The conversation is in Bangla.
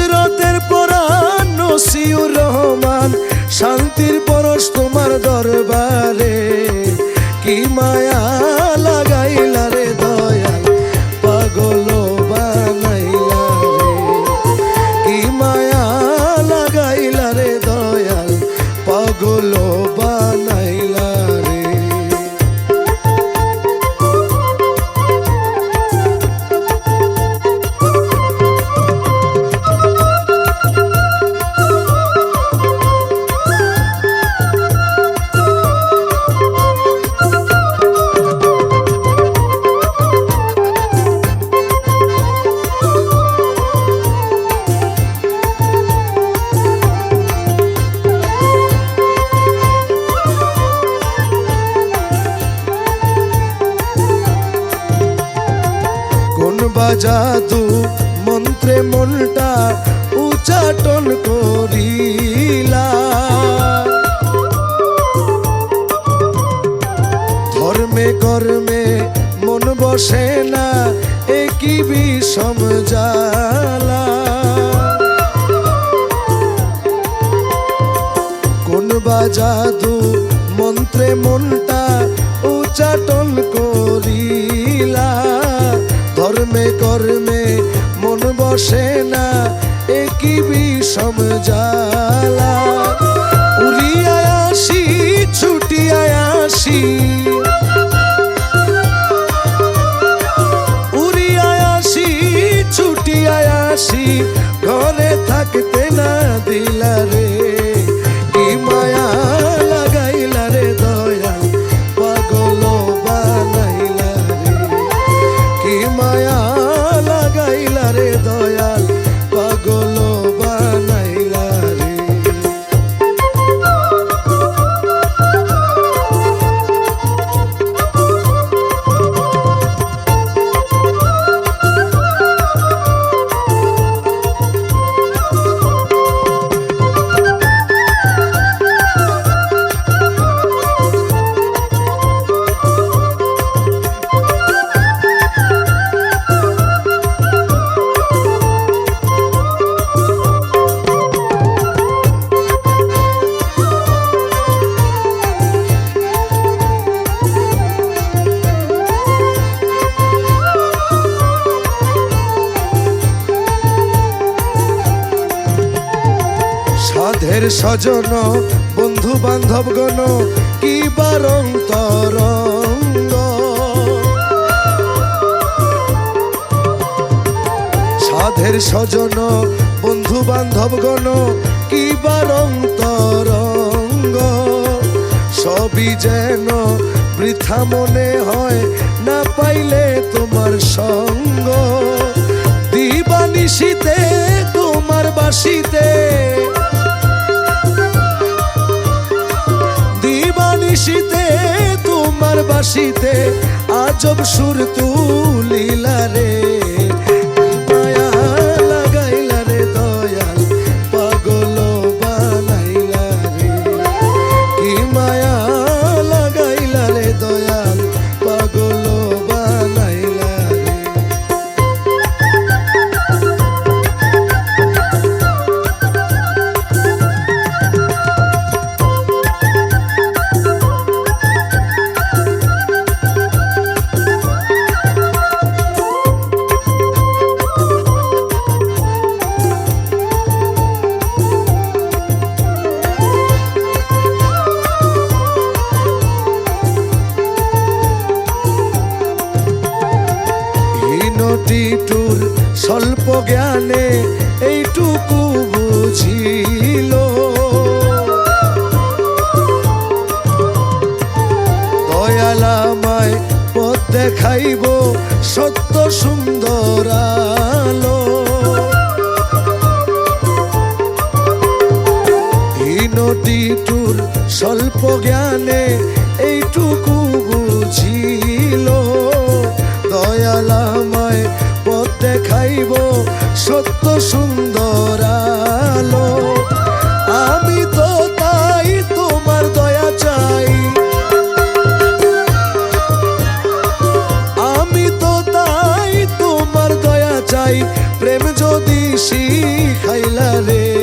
নুসরতের পরাণ নসিউর রহমান শান্তির পরশ তোমার দরবারে কি মায়া লাগাইলারে বাজাদু মন্ত্রে মনটা উচাটন করিলা। ধর্মে কর্মে মন বসে না একই বিষম জালা কোন বাজাদু মন্ত্রে মনটা বসে না একই বিষম জালা সাধের স্বজন বন্ধু বান্ধব গণ কি বারং তরঙ্গ সাধের স্বজন বন্ধু বান্ধব গণ কি বারং তরঙ্গ সবই যেন বৃথা মনে হয়, না পাইলে তোমার সঙ্গ। দিবানিশিতে তোমার বাসিতে বাসিতে আজব সুর তুলিলা রে। হীনটিটুর স্বল্প জ্ঞানে এইটুকু বুঝিল। দয়ালামায় পথ দেখাইব সত্য সুন্দর আলো। হীনটিটুর স্বল্প জ্ঞানে এইটুকু বুঝিল। দয়ালামায় পথ দেখাইব সত্য সুন্দর আলো। আমি তো তাই তোমার দয়া চাই। আমি তো তাই তোমার দয়া চাই। প্রেম যদি শিখাইলা রে